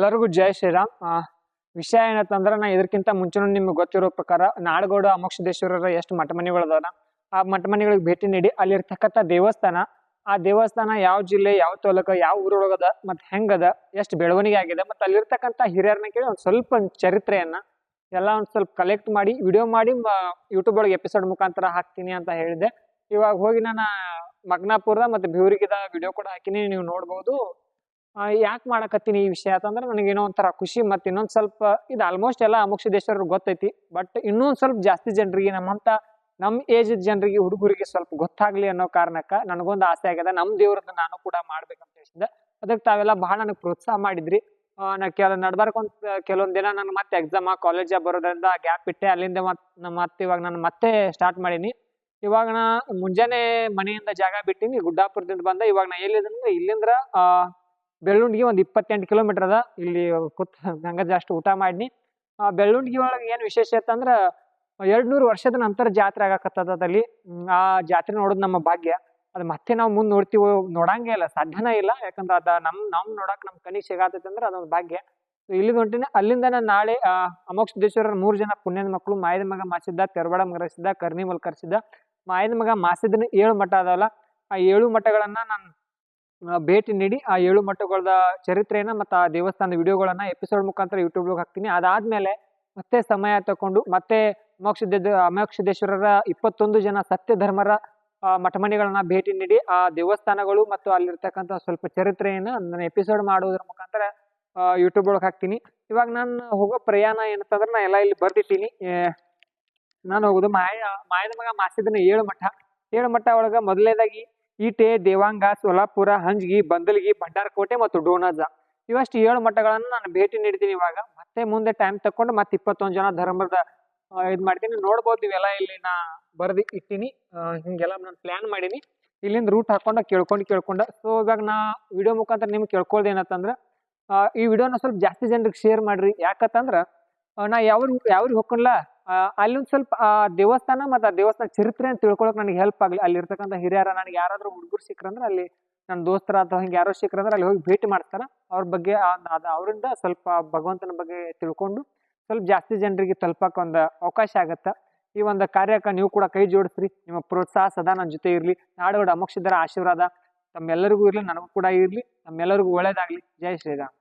ಎಲ್ಲರಿಗೂ ಜಯ ಶ್ರೀರಾಮ್. ವಿಷಯ ಏನಂತಂದ್ರೆ ನಾ ಇದಕ್ಕಿಂತ ಮುಂಚೆ ನಿಮ್ಗೆ ಗೊತ್ತಿರೋ ಪ್ರಕಾರ ನಾಡಗೌಡ ಅಮೋಕ್ಷದೇಶ್ವರರ ಎಷ್ಟು ಮಠ ಮನೆಗಳದಾವ ಆ ಮಠ ಮನೆಗಳಿಗೆ ಭೇಟಿ ನೀಡಿ ಅಲ್ಲಿರ್ತಕ್ಕಂಥ ದೇವಸ್ಥಾನ. ಆ ದೇವಸ್ಥಾನ ಯಾವ ಜಿಲ್ಲೆ, ಯಾವ ತಾಲೂಕು, ಯಾವ ಊರೊಳಗದ ಮತ್ತು ಹೆಂಗದ ಎಷ್ಟು ಬೆಳವಣಿಗೆ ಆಗಿದೆ, ಮತ್ತು ಅಲ್ಲಿರ್ತಕ್ಕಂಥ ಹಿರಿಯರನ್ನ ಕೇಳಿ ಒಂದು ಸ್ವಲ್ಪ ಚರಿತ್ರೆಯನ್ನ ಎಲ್ಲ ಒಂದು ಸ್ವಲ್ಪ ಕಲೆಕ್ಟ್ ಮಾಡಿ ವಿಡಿಯೋ ಮಾಡಿ ಯೂಟ್ಯೂಬ್ ಒಳಗೆ ಎಪಿಸೋಡ್ ಮುಖಾಂತರ ಹಾಕ್ತೀನಿ ಅಂತ ಹೇಳಿದೆ ಇವಾಗ ಹೋಗಿ ನಾನು ಮಗ್ನಾಪುರದ ಮತ್ತು ಬಿವರಿಗಿದ ವಿಡಿಯೋ ಕೂಡ ಹಾಕಿನಿ, ನೀವು ನೋಡ್ಬೋದು. ಯಾಕೆ ಮಾಡಕತ್ತೀನಿ ಈ ವಿಷಯ ಅಂತಂದ್ರೆ ನನಗೆ ಏನೋ ಒಂಥರ ಖುಷಿ ಮತ್ತು ಇನ್ನೊಂದು ಸ್ವಲ್ಪ ಇದು ಆಲ್ಮೋಸ್ಟ್ ಎಲ್ಲ ಅಮೋಕ್ಷದೇಶ್ವರರು ಗೊತ್ತೈತಿ. ಬಟ್ ಇನ್ನೊಂದು ಸ್ವಲ್ಪ ಜಾಸ್ತಿ ಜನರಿಗೆ, ನಮ್ಮಂತ ನಮ್ಮ ಏಜ್ ಜನರಿಗೆ, ಹುಡುಗರಿಗೆ ಸ್ವಲ್ಪ ಗೊತ್ತಾಗ್ಲಿ ಅನ್ನೋ ಕಾರಣಕ್ಕೆ ನನಗೊಂದು ಆಸೆ ಆಗ್ಯದ. ನಮ್ಮ ದೇವ್ರದ್ದು ನಾನು ಕೂಡ ಮಾಡ್ಬೇಕಂತ ಹೇಳಿದ ಅದಕ್ಕೆ ತಾವೆಲ್ಲ ಬಹಳ ನನಗೆ ಪ್ರೋತ್ಸಾಹ ಮಾಡಿದ್ರಿ. ನಾ ಕೆಲ ನಡ್ಬಾರ್ಕೊಂತ ಕೆಲವೊಂದು ದಿನ ನಾನು ಮತ್ತೆ ಎಕ್ಸಾಮ್ ಕಾಲೇಜ್ ಬರೋದ್ರಿಂದ ಗ್ಯಾಪ್ ಇಟ್ಟೆ. ಅಲ್ಲಿಂದ ಮತ್ತೆ ಮತ್ತೆ ಇವಾಗ ನಾನು ಮತ್ತೆ ಸ್ಟಾರ್ಟ್ ಮಾಡೀನಿ. ಇವಾಗ ನಾ ಮುಂಜಾನೆ ಮನೆಯಿಂದ ಜಾಗ ಬಿಟ್ಟಿನಿ. ಗುಡ್ಡಾಪುರದಿಂದ ಬಂದ. ಇವಾಗ ನಾ ಎಲ್ಲಿದ್ರೆ ಇಲ್ಲಿಂದ್ರ ಬೆಳ್ಳುಂಡಿಗೆ ಒಂದು ಇಪ್ಪತ್ತೆಂಟು ಕಿಲೋಮೀಟರ್ ಅದ. ಇಲ್ಲಿ ಕೂತ್ ಗಂಗ ಜಾಸ್ಟ್ ಊಟ ಮಾಡಿನಿ. ಆ ಬೆಳ್ಳುಂಡಿಗೆ ಒಳಗೆ ಏನು ವಿಶೇಷ ಅಂತಂದ್ರೆ ಎರಡು ನೂರು ವರ್ಷದ ನಂತರ ಜಾತ್ರೆ ಆಗಕತ್ತದ ಅದಲ್ಲಿ ಆ ಜಾತ್ರೆ ನೋಡೋದು ನಮ್ಮ ಭಾಗ್ಯ. ಅದು ಮತ್ತೆ ನಾವು ಮುಂದೆ ನೋಡ್ತೀವಿ ನೋಡಂಗೇ ಇಲ್ಲ ಸಾಧ್ಯನೇ ಇಲ್ಲ. ಯಾಕಂದ್ರೆ ಅದ ನಮ್ ನಮ್ ನೋಡಕ್ ನಮ್ ಕಣ್ಣಿಗೆ ಸಿಗಾತೈತೆ ಅಂದ್ರೆ ಅದೊಂದು ಭಾಗ್ಯ. ಇಲ್ಲಿ ಹೊಂಟಿನ ಅಲ್ಲಿಂದ ನಾನು ನಾಳೆ ಆ, ಸಿದ್ದೇಶ್ವರ ಮೂರು ಜನ ಪುಣ್ಯದ ಮಕ್ಕಳು ಮಾಯದ ಮಗ ಮಾಸಿದ್ದ ತೆರವಾಡ ಮಗರಸಿದ್ದ ಕರ್ನಿಮಲ್ ಕರ್ಸಿದ್ದ ಮಾಯದ ಮಗ ಮಾಸಿದನ ಏಳು ಮಠ ಅದಾವಲ್ಲ ಆ ಏಳು ಮಠಗಳನ್ನ ನಾನು ಭೇಟಿ ನೀಡಿ ಆ ಏಳು ಮಠಗಳದ ಚರಿತ್ರೆಯನ್ನ ಮತ್ತು ಆ ದೇವಸ್ಥಾನದ ವಿಡಿಯೋಗಳನ್ನ ಎಪಿಸೋಡ್ ಮುಖಾಂತರ ಯೂಟ್ಯೂಬ್ಗೆ ಹಾಕ್ತೀನಿ. ಅದಾದ್ಮೇಲೆ ಮತ್ತೆ ಸಮಯ ತಕೊಂಡು ಮತ್ತೆ ಮೋಕ್ಷದ ಅಮೋಕ್ಷದೇಶ್ವರರ ಇಪ್ಪತ್ತೊಂದು ಜನ ಸತ್ಯ ಧರ್ಮರ ಆ, ಮಠಮನೆಗಳನ್ನ ಭೇಟಿ ನೀಡಿ ಆ ದೇವಸ್ಥಾನಗಳು ಮತ್ತು ಅಲ್ಲಿರ್ತಕ್ಕಂಥ ಸ್ವಲ್ಪ ಚರಿತ್ರೆಯನ್ನ ನಾನು ಎಪಿಸೋಡ್ ಮಾಡೋದ್ರ ಮುಖಾಂತರ ಯೂಟ್ಯೂಬ್ ಒಳಗೆ ಹಾಕ್ತೀನಿ. ಇವಾಗ ನಾನು ಹೋಗೋ ಪ್ರಯಾಣ ಏನಂತಂದ್ರೆ ನಾ ಎಲ್ಲ ಇಲ್ಲಿ ಬರ್ದಿಟ್ಟೀನಿ. ನಾನು ಹೋಗೋದು ಮಾಯ ಮಾಯದ ಮಗ ಮಾಸಿದನ ಏಳು ಮಠ. ಏಳು ಮಠ ಒಳಗ ಮೊದಲನೇದಾಗಿ ಈಟೆ ದೇವಾಂಗ ಸೋಲಾಪುರ ಹಂಜ್ಗಿ ಬಂದಲ್ಗಿ ಭಂಡಾರಕೋಟೆ ಮತ್ತು ಡೋನಾಜ ಇವಷ್ಟು ಏಳು ಮಠಗಳನ್ನು ನಾನು ಭೇಟಿ ನೀಡ್ತೀನಿ ಇವಾಗ. ಮತ್ತೆ ಮುಂದೆ ಟೈಮ್ ತಕೊಂಡು ಮತ್ತೆ ಇಪ್ಪತ್ತೊಂದು ಜನ ಧರ್ಮದ ಇದು ಮಾಡ್ತೀನಿ. ನೋಡ್ಬೋದು ಇವೆಲ್ಲ ಇಲ್ಲಿ ನಾ ಬರ್ದಿ ಇಟ್ಟಿನಿ. ಹಿಂಗೆಲ್ಲ ನಾನು ಪ್ಲ್ಯಾನ್ ಮಾಡೀನಿ. ಇಲ್ಲಿಂದ ರೂಟ್ ಹಾಕೊಂಡು ಕೇಳ್ಕೊಂಡು ಕೇಳ್ಕೊಂಡು. ಸೊ ಇವಾಗ ನಾ ವಿಡಿಯೋ ಮುಖಾಂತರ ನಿಮ್ಗೆ ಕೇಳ್ಕೊಳ್ದು ಏನಂತಂದ್ರೆ ಈ ವಿಡಿಯೋನ ಸ್ವಲ್ಪ ಜಾಸ್ತಿ ಜನರಿಗೆ ಶೇರ್ ಮಾಡ್ರಿ. ಯಾಕಂತಂದ್ರೆ ಆ, ನಾ ಯಾವ ಯಾವ್ರಿಗೆ ಹೋಗಲ್ಲ ಅಲ್ಲಿ ಒಂದು ಸ್ವಲ್ಪ, ಆ, ದೇವಸ್ಥಾನ ಮತ್ತು ಆ ದೇವಸ್ಥಾನ ಚರಿತ್ರೆ ತಿಳ್ಕೊಳಕ್ ನನಗೆ ಹೆಲ್ಪ್ ಆಗಲಿ. ಅಲ್ಲಿ ಇರ್ತಕ್ಕಂಥ ಹಿರಿಯರ ನನಗೆ ಯಾರಾದರೂ ಹುಡುಗರು ಸಿಕ್ಕ್ರಂದ್ರೆ ಅಲ್ಲಿ ನನ್ನ ದೋಸ್ತರ ಅಥವಾ ಹಿಂಗೆ ಯಾರೋ ಅಂದ್ರೆ ಅಲ್ಲಿ ಹೋಗಿ ಭೇಟಿ ಮಾಡ್ತಾರ. ಅವ್ರ ಬಗ್ಗೆ ಅವರಿಂದ ಸ್ವಲ್ಪ ಭಗವಂತನ ಬಗ್ಗೆ ತಿಳ್ಕೊಂಡು ಸ್ವಲ್ಪ ಜಾಸ್ತಿ ಜನರಿಗೆ ತಲುಪಕ್ಕೆ ಒಂದು ಅವಕಾಶ ಆಗುತ್ತೆ. ಈ ಒಂದು ಕಾರ್ಯಕ್ಕೆ ನೀವು ಕೂಡ ಕೈ ಜೋಡಿಸ್ರಿ. ನಿಮ್ಮ ಪ್ರೋತ್ಸಾಹ ಸದಾ ನನ್ನ ಜೊತೆ ಇರಲಿ. ನಾಡೋಡ ಅಮೋಕ್ಷದರ ಆಶೀರ್ವಾದ ತಮ್ಮೆಲ್ಲರಿಗೂ ಇರಲಿ, ನನಗೂ ಕೂಡ ಇರಲಿ. ನಮ್ಮೆಲ್ಲರಿಗೂ ಒಳ್ಳೇದಾಗಲಿ. ಜೈ ಶ್ರೀರಾಮ್.